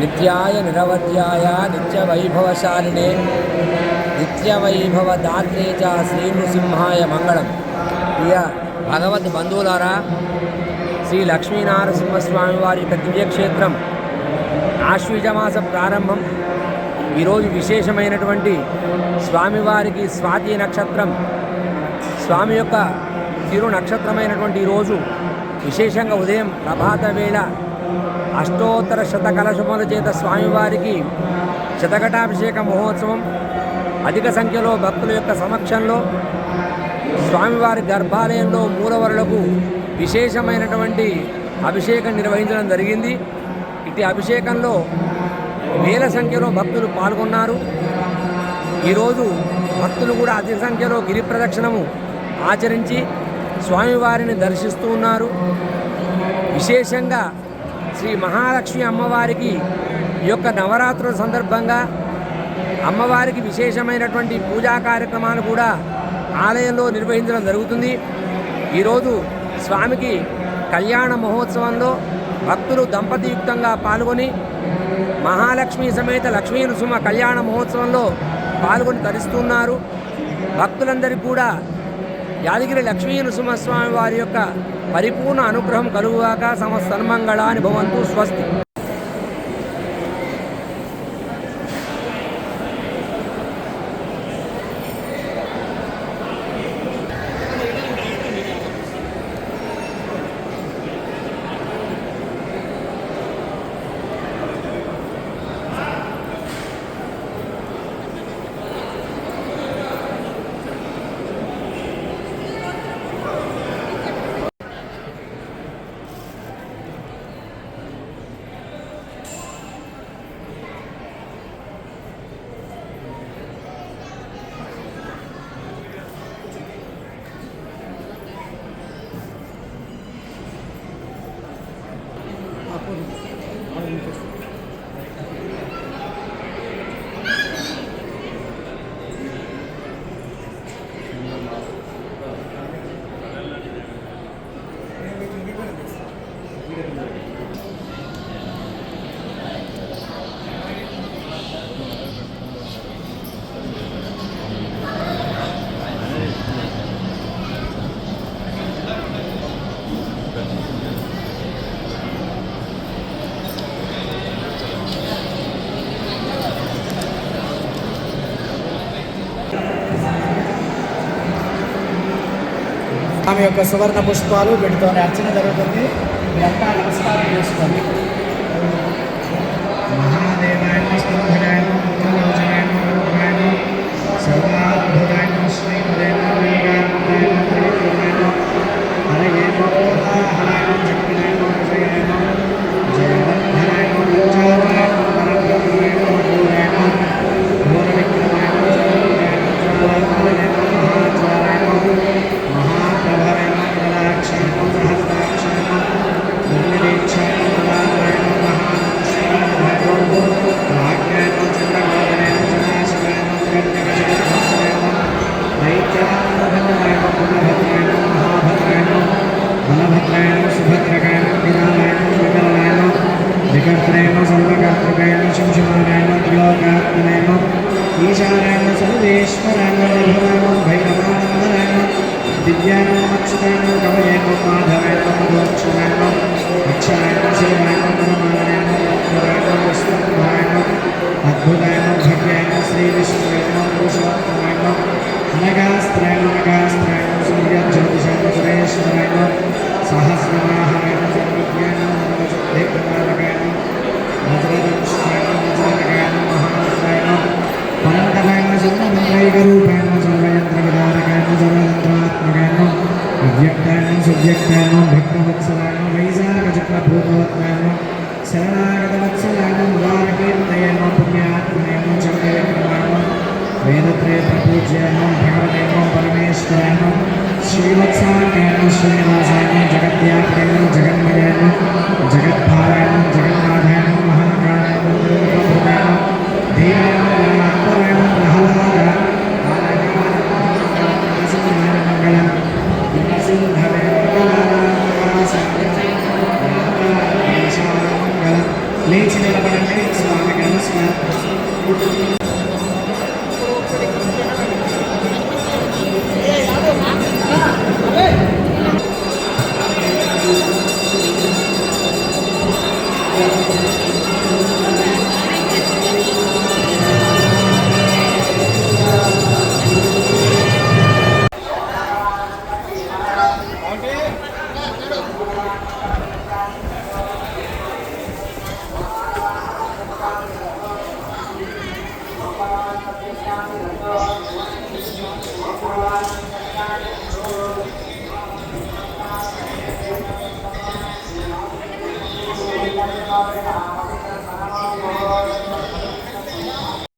నిత్యాయ నిరవధ్యాయ నిత్యవైభవశాలినే నిత్యవైభవదాత్రే చ శ్రీ నృసింహాయ మంగళం. ప్రియ భగవద్ బంధువులారా శ్రీ లక్ష్మీనారసింహస్వామి వారి యొక్క దివ్యక్షేత్రం ఆశ్వీజమాస ప్రారంభం. ఈరోజు విశేషమైనటువంటి స్వామివారికి స్వాతి నక్షత్రం. స్వామి యొక్క తిరు నక్షత్రమైనటువంటి ఈరోజు విశేషంగా ఉదయం ప్రభాత వేళ అష్టోత్తర శతకలశముల చేత స్వామివారికి శతఘటాభిషేక మహోత్సవం అధిక సంఖ్యలో భక్తుల యొక్క సమక్షంలో స్వామివారి గర్భాలయంలో మూలవరులకు విశేషమైనటువంటి అభిషేకం నిర్వహించడం జరిగింది. ఇటు అభిషేకంలో వేల సంఖ్యలో భక్తులు పాల్గొన్నారు. ఈరోజు భక్తులు కూడా అధిక సంఖ్యలో గిరి ప్రదక్షిణము ఆచరించి స్వామివారిని దర్శిస్తూ ఉన్నారు. విశేషంగా శ్రీ మహాలక్ష్మి అమ్మవారికి యొక్క నవరాత్రుల సందర్భంగా అమ్మవారికి విశేషమైనటువంటి పూజా కార్యక్రమాలు కూడా ఆలయంలో నిర్వహించడం జరుగుతుంది. ఈరోజు స్వామికి కళ్యాణ మహోత్సవంలో భక్తులు దంపతియుక్తంగా పాల్గొని మహాలక్ష్మి సమేత లక్ష్మీ నృసింహ కళ్యాణ మహోత్సవంలో పాల్గొని తరిస్తున్నారు. భక్తులందరికీ కూడా యాదగిరి లక్ష్మీ నృసింహస్వామి వారి యొక్క పరిపూర్ణ అనుగ్రహం కలుగుగాక సమస్త సన్మంగళాని భవంతు స్వస్తి. ఆమె యొక్క సువర్ణ పుష్పాలు వీటితో అర్చన జరుగుతుంది. మీరంతా నమస్కారం చేసుకోండి మహాదేవాయ పుత్రే ప్రభుజనం భారదేవం పరమేశ్వరనం శ్రీవత్సాకారం శ్రీనివాసాయం జగత్యాత్రేయం జగన్మయానం